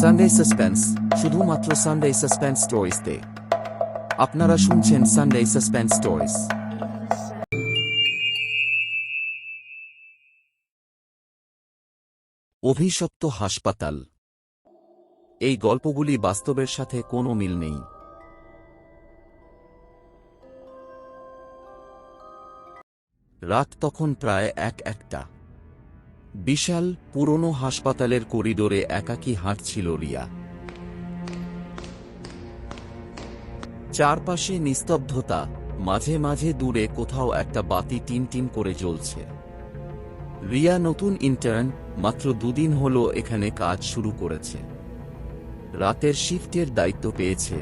Sunday suspense শুধুমাত্র Sunday suspense স্টোরিজতে আপনারা শুনছেন সানডে সাসপেন্স স্টোরিজ অভিশপ্ত হাসপাতাল। এই গল্পগুলি বাস্তবের সাথে কোনো মিল নেই। রাত তখন প্রায় এক একটা। বিশাল, পুরনো হাসপাতালের করিডোরে একাকী হাঁটছিল রিয়া। চারপাশে নিস্তব্ধতা, মাঝে মাঝে দূরে কোথাও একটা বাতি টিন টিন করে জ্বলছে। রিয়া নতুন ইন্টার্ন মাত্র দুদিন হলো এখানে কাজ শুরু করেছে। রাতের শিফটের দায়িত্ব পেয়েছে,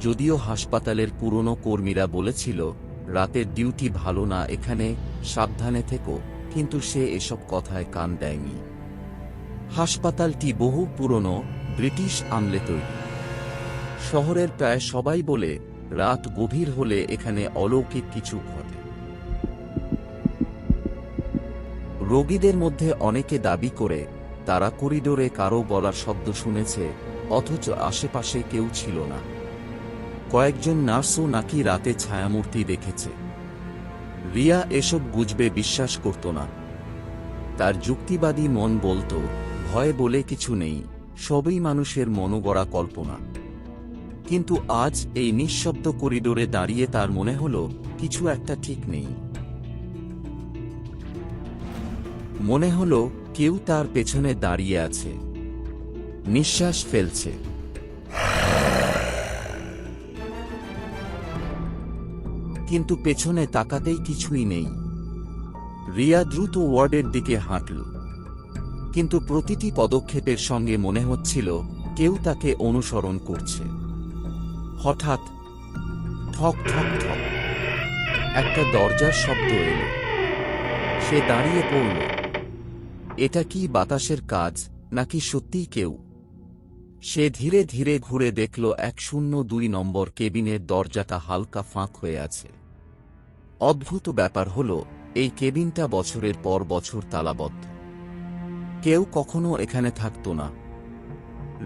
যদিও হাসপাতালের পুরনো কর্মীরা বলেছিল, রাতের ডিউটি ভালো না, এখানে সাবধানে থেকো, কিন্তু সে এসব কথায় কান দেয়নি। হাসপাতালটি বহু পুরনো ব্রিটিশ আমলে তৈরি। শহরের প্রায় সবাই বলে, রাত গভীর হলে এখানে অলৌকিক কিছু ঘটে। রোগীদের মধ্যে অনেকে দাবি করে, তারা করিডোরে কারও বলার শব্দ শুনেছে, অথচ আশেপাশে কেউ ছিল না। কয়েকজন নার্সও নাকি রাতে ছায়ামূর্তি দেখেছে। রিয়া এসব বুঝবে বিশ্বাস করত না। তার যুক্তিবাদী মন বলতো, ভয় বলে কিছু নেই, সবই মানুষের মনোগড়া কল্পনা। কিন্তু আজ এই নিঃশব্দ করিডোরে দাঁড়িয়ে তার মনে হল, কিছু একটা ঠিক নেই। মনে হল, কেউ তার পেছনে দাঁড়িয়ে আছে। নিঃশ্বাস ফেলছে। কিন্তু পেছনে তাকাতেই কিছুই নেই। রিয়া দ্রুত ওয়ার্ডের দিকে হাঁটল। কিন্তু প্রতিটি পদক্ষেপের সঙ্গে মনে হচ্ছিল কেউ তাকে অনুসরণ করছে। হঠাৎ ঠক ঠক ঠক একটা দরজার শব্দ এলো। সে দাঁড়িয়ে পড়ল। এটা কি বাতাসের কাজ, নাকি সত্যিই কেউ? সে ধীরে ধীরে ঘুরে দেখল এক শূন্য দুই নম্বর কেবিনের দরজাটা হালকা ফাঁক হয়ে আছে। অদ্ভুত ব্যাপার হল, এই কেবিনটা বছরের পর বছর তালাবদ্ধ। কেউ কখনো এখানে থাকত না।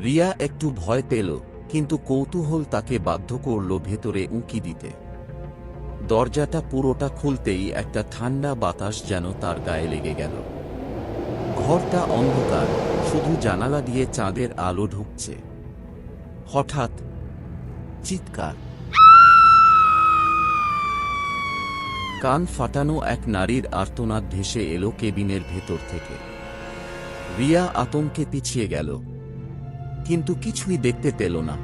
রিয়া একটু ভয় পেল, কিন্তু কৌতূহল তাকে বাধ্য করল ভেতরে উঁকি দিতে। দরজাটা পুরোটা খুলতেই একটা ঠান্ডা বাতাস যেন তার গায়ে লেগে গেল। ঘরটা অন্ধকার, শুধু জানালা দিয়ে চাঁদের আলো ঢুকছে। হঠাৎ, চিৎকার। কান ফাটানো এক নারীর আর্তনাদ ভেসে এলো কেবিনের ভেতর থেকে। রিয়া আতঙ্কে পিছিয়ে গেল। কিন্তু কিছুই দেখতে পেল না।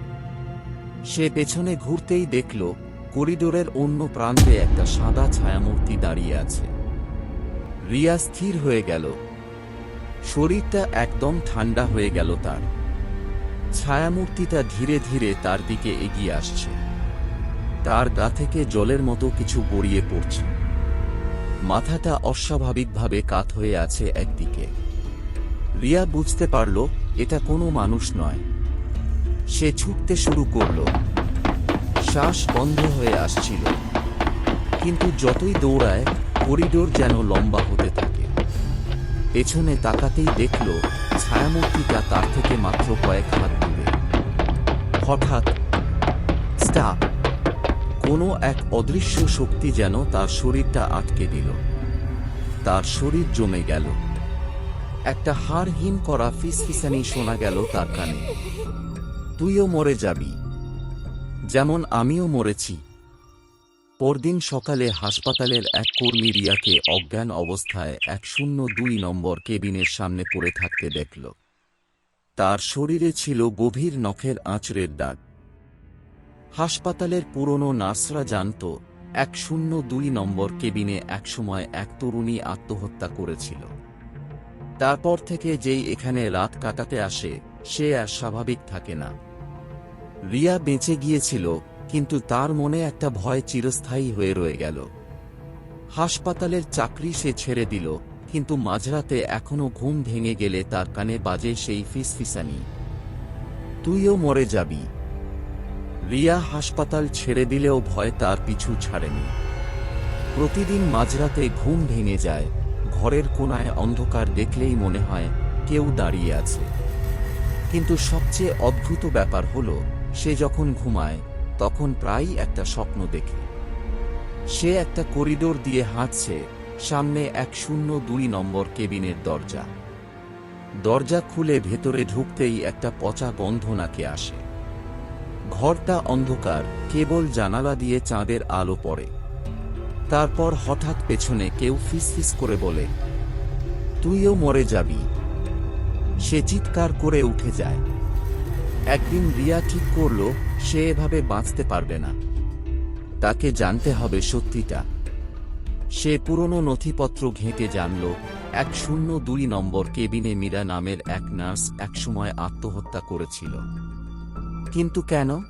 সে পেছনে ঘুরতেই দেখল করিডোরের অন্য প্রান্তে একটা সাদা ছায়ামূর্তি দাঁড়িয়ে আছে। রিয়া স্থির হয়ে গেল। শরীরটা একদম ঠান্ডা হয়ে গেল তার। ছায়ামূর্তিটা ধীরে ধীরে তার দিকে এগিয়ে আসছে। তার গা থেকে জলের মতো কিছু গড়িয়ে পড়ছে। মাথাটা অস্বাভাবিকভাবে কাত হয়ে আছে একদিকে। রিয়া বুঝতে পারল, এটা কোনো মানুষ নয়। সে ছুটতে শুরু করল। শ্বাস বন্ধ হয়ে আসছিল। কিন্তু যতই দৌড়ায়, করিডোর যেন লম্বা হতে থাকে। পেছনে তাকাতেই দেখল, ছায়ামূর্তিটা তার থেকে মাত্র কয়েক হাত দূরে। হঠাৎ স্টাপ কোনো এক অদৃশ্য শক্তি যেন তার শরীরটা আটকে দিল। তার শরীর জমে গেল। একটা হাড়হীন করা ফিসফিসানি শোনা গেল তার কানে। তুইও মরে যাবি। যেমন আমিও মরেছি। পরদিন সকালে হাসপাতালের এক কর্মী রিয়াকে অজ্ঞান অবস্থায় এক শূন্য দুই নম্বর কেবিনের সামনে পড়ে থাকতে দেখল। তার শরীরে ছিল গভীর নখের আঁচড়ের দাগ। হাসপাতালের পুরনো নার্সরা জানত, এক শূন্য দুই নম্বর কেবিনে একসময় এক তরুণী আত্মহত্যা করেছিল। তারপর থেকে যেই এখানে রাত কাটাতে আসে, সে আর স্বাভাবিক থাকে না। রিয়া বেঁচে গিয়েছিল, কিন্তু তার মনে একটা ভয় চিরস্থায়ী হয়ে রয়ে গেল। হাসপাতালের চাকরি সে ছেড়ে দিল, কিন্তু মাঝরাতে এখনও ঘুম ভেঙে গেলে তার কানে বাজে সেই ফিসফিসানি। তুইও মরে যাবি রিয়া হাসপাতাল ছেড়ে দিলেও ভয় তার পিছু ছাড়েনি। প্রতিদিন মাঝরাতে ঘুম ভেঙে যায়, ঘরের কোনায় অন্ধকার দেখলেই মনে হয় কেউ দাঁড়িয়ে আছে। কিন্তু সবচেয়ে অদ্ভুত ব্যাপার হলো, সে যখন ঘুমায়, তখন প্রায়ই একটা স্বপ্ন দেখে। সে একটা করিডোর দিয়ে হাঁটছে, সামনে এক শূন্য দুই নম্বর কেবিনের দরজা। দরজা খুলে ভেতরে ঢুকতেই একটা পচা গন্ধ নাকে আসে। ঘরটা অন্ধকার, কেবল জানালা দিয়ে চাঁদের আলো পড়ে। তারপর হঠাৎ পেছনে কেউ ফিসফিস করে বলে, তুইও মরে যাবি। সে চিৎকার করে উঠে যায়। একদিন রিয়া ঠিক করল, সে এভাবে বাঁচতে পারবে না। তাকে জানতে হবে সত্যিটা। সে পুরনো নথিপত্র ঘেঁটে জানল, এক শূন্য দুই নম্বর কেবিনে মীরা নামের এক নার্স একসময় আত্মহত্যা করেছিল। কিন্তু কেন?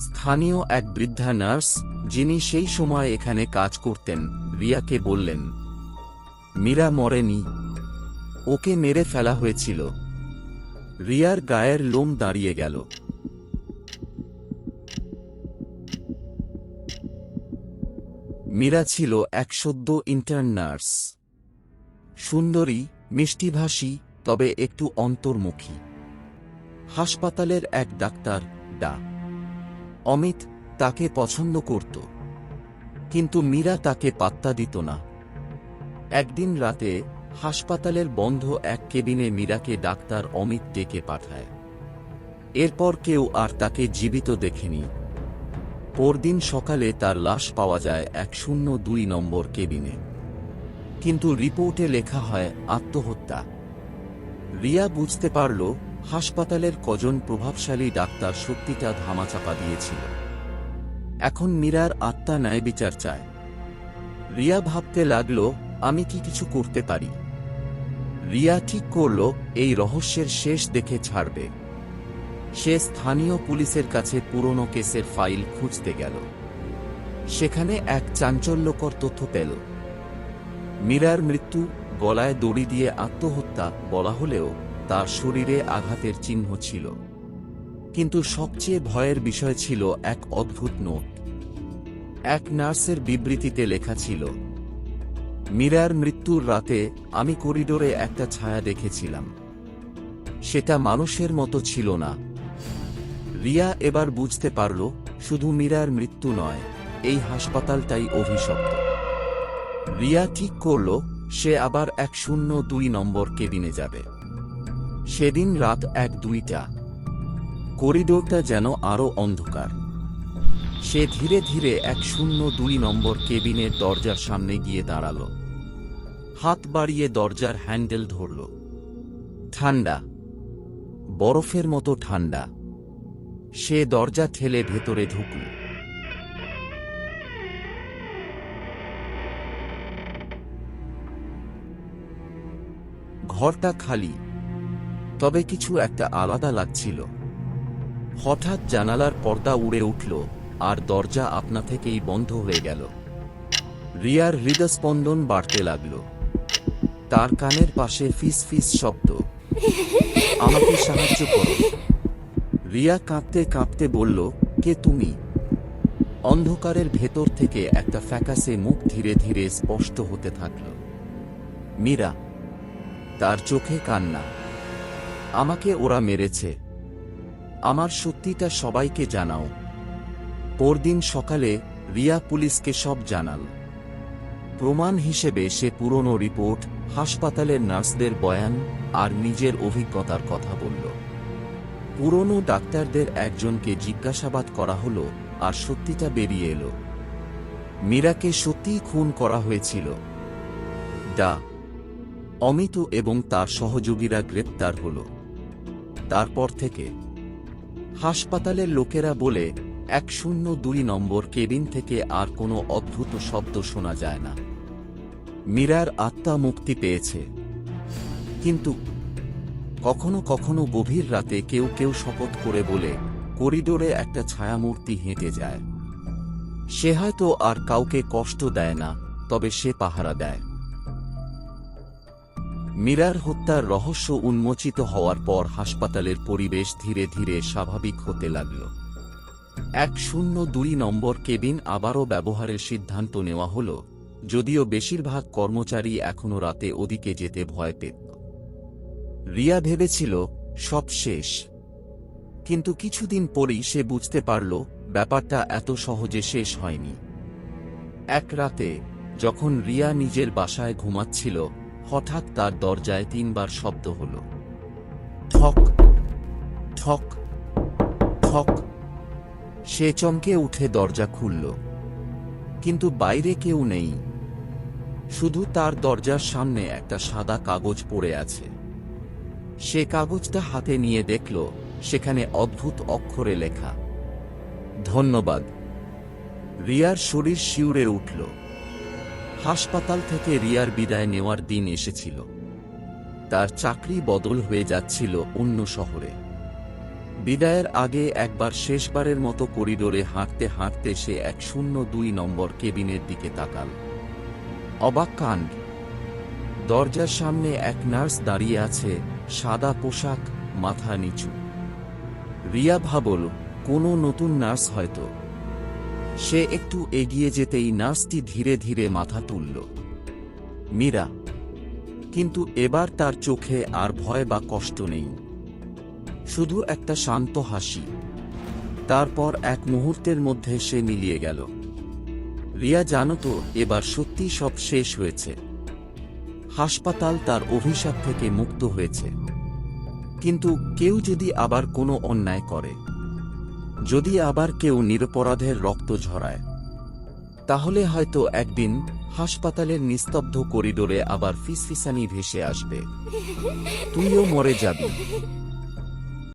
স্থানীয় এক বৃদ্ধা নার্স, যিনি সেই সময় এখানে কাজ করতেন, রিয়াকে বললেন, মীরা মরেনি। ওকে মেরে ফেলা হয়েছিল। রিয়ার গায়ের লোম দাঁড়িয়ে গেল। মীরা ছিল এক সদ্য ইন্টার্ন নার্স। সুন্দরী, মিষ্টিভাষী, তবে একটু অন্তর্মুখী। হাসপাতালের এক ডাক্তার, ডা। অমিত তাকে পছন্দ করত। কিন্তু মীরা তাকে পাত্তা দিত না। একদিন রাতে হাসপাতালের বন্ধ এক কেবিনে মীরাকে ডাক্তার অমিত ডেকে পাঠায়। এরপর কেউ আর তাকে জীবিত দেখেনি। পরদিন সকালে তার লাশ পাওয়া যায় এক শূন্য দুই নম্বর কেবিনে। কিন্তু রিপোর্টে লেখা হয় আত্মহত্যা। রিয়া বুঝতে পারল হাসপাতালের কজন প্রভাবশালী ডাক্তার সত্যিটা ধামাচাপা দিয়েছিল। এখন মীরার আত্মা ন্যায় বিচার চায়। রিয়া ভাবতে লাগল, আমি কি কিছু করতে পারি? রিয়া ঠিক করল, এই রহস্যের শেষ দেখে ছাড়বে। সে স্থানীয় পুলিশের কাছে পুরনো কেসের ফাইল খুঁজতে গেল। সেখানে এক চাঞ্চল্যকর তথ্য পেল। মীরার মৃত্যু, গলায় দড়ি দিয়ে আত্মহত্যা বলা হলেও তার শরীরে আঘাতের চিহ্ন ছিল। কিন্তু সবচেয়ে ভয়ের বিষয় ছিল এক অদ্ভুত নোট। এক নার্সের বিবৃতিতে লেখা ছিল, মীরার মৃত্যুর রাতে আমি করিডোরে একটা ছায়া দেখেছিলাম। সেটা মানুষের মতো ছিল না। রিয়া এবার বুঝতে পারল, শুধু মীরার মৃত্যু নয়, এই হাসপাতালটাই অভিশপ্ত। রিয়া ঠিক করল, সে আবার এক শূন্য দুই নম্বর কেবিনে যাবে। সেদিন রাত এক দুইটা। করিডোরটা যেন আরও অন্ধকার। সে ধীরে ধীরে এক শূন্য দুই নম্বর কেবিনের দরজার সামনে গিয়ে দাঁড়াল। হাত বাড়িয়ে দরজার হ্যান্ডেল ধরল। ঠান্ডা। বরফের মতো ঠান্ডা। সে দরজা ঠেলে ভেতরে ঢুকল। ঘরটা খালি। তবে কিছু একটা আলাদা লাগছিল। হঠাৎ জানালার পর্দা উড়ে উঠল, আর দরজা আপনা থেকেই বন্ধ হয়ে গেল। রিয়ার হৃদস্পন্দন বাড়তে লাগল। তার কানের পাশে ফিস ফিস শব্দ। আমাকে সাহায্য করো। রিয়া কাঁপতে কাঁপতে বলল, কে তুমি? অন্ধকারের ভেতর থেকে একটা ফ্যাকাসে মুখ ধীরে ধীরে স্পষ্ট হতে থাকল। মীরা, তার চোখে কান্না। আমাকে ওরা মেরেছে। আমার সত্যিটা সবাইকে জানাও। পরদিন সকালে রিয়া পুলিশকে সব জানাল। প্রমাণ হিসেবে সে পুরনো রিপোর্ট, হাসপাতালের নার্সদের বয়ান আর নিজের অভিজ্ঞতার কথা বলল। পুরনো ডাক্তারদের একজনকে জিজ্ঞাসাবাদ করা হলো আর সত্যিটা বেরিয়ে এলো। মীরাকে সত্যিই খুন করা হয়েছিল। ডা, অমিত এবং তার সহযোগীরা গ্রেপ্তার হল। তারপর থেকে হাসপাতালের লোকেরা বলে, এক শূন্য দুই নম্বর কেবিন থেকে আর কোনো অদ্ভুত শব্দ শোনা যায় না। মীরার আত্মা মুক্তি পেয়েছে। কিন্তু কখনো কখনো গভীর রাতে কেউ কেউ শপথ করে বলে, করিডোরে একটা ছায়ামূর্তি হেঁটে যায়। সে হয়তো আর কাউকে কষ্ট দেয় না, তবে সে পাহারা দেয়। মীরার হত্যার রহস্য উন্মোচিত হওয়ার পর হাসপাতালের পরিবেশ ধীরে ধীরে স্বাভাবিক হতে লাগল। এক শূন্য দুই নম্বর কেবিন আবারও ব্যবহারের সিদ্ধান্ত নেওয়া হল, যদিও বেশিরভাগ কর্মচারী এখনও রাতে ওদিকে যেতে ভয় পেত। রিয়া ভেবেছিল, সব শেষ। কিন্তু কিছুদিন পরেই সে বুঝতে পারল, ব্যাপারটা এত সহজে শেষ হয়নি। এক রাতে, যখন রিয়া নিজের বাসায় ঘুমাচ্ছিল হঠাৎ তার দরজায় তিনবার শব্দ হল। ঠক ঠক ঠক। সে চমকে উঠে দরজা খুলল। কিন্তু বাইরে কেউ নেই। শুধু তার দরজার সামনে একটা সাদা কাগজ পড়ে আছে। সে কাগজটা হাতে নিয়ে দেখল, সেখানে অদ্ভুত অক্ষরে লেখা, ধন্যবাদ। রিয়ার শরীর শিউরে উঠল। হাসপাতাল থেকে রিয়ার বিদায় নেওয়ার দিন এসেছিল। তার চাকরি বদল হয়ে যাচ্ছিল অন্য শহরে। বিদায়ের আগে একবার শেষবারের মতো করিডোরে হাঁটতে হাঁটতে সে এক শূন্য দুই নম্বর কেবিনের দিকে তাকাল। অবাক কাণ্ড। দরজার সামনে এক নার্স দাঁড়িয়ে আছে, সাদা পোশাক, মাথা নিচু। রিয়া ভাবল, কোনো নতুন নার্স হয়তো। সে একটু এগিয়ে যেতেই নার্সটি ধীরে ধীরে মাথা তুলল। মীরা, কিন্তু এবার তার চোখে আর ভয় বা কষ্ট নেই। শুধু একটা শান্ত হাসি। তারপর এক মুহূর্তের মধ্যে সে মিলিয়ে গেল। রিয়া জানত এবার সত্যি সব শেষ হয়েছে। হাসপাতাল তার অভিশাপ থেকে মুক্ত হয়েছে। কিন্তু কেউ যদি আবার কোনো অন্যায় করে। যদি আবার কেউ নিরপরাধের রক্ত ঝরায়, তাহলে হয়তো একদিন হাসপাতালের নিস্তব্ধ করিডোরে আবার ফিসফিসানি ভেসে আসবে। তুইও মরে যাবি।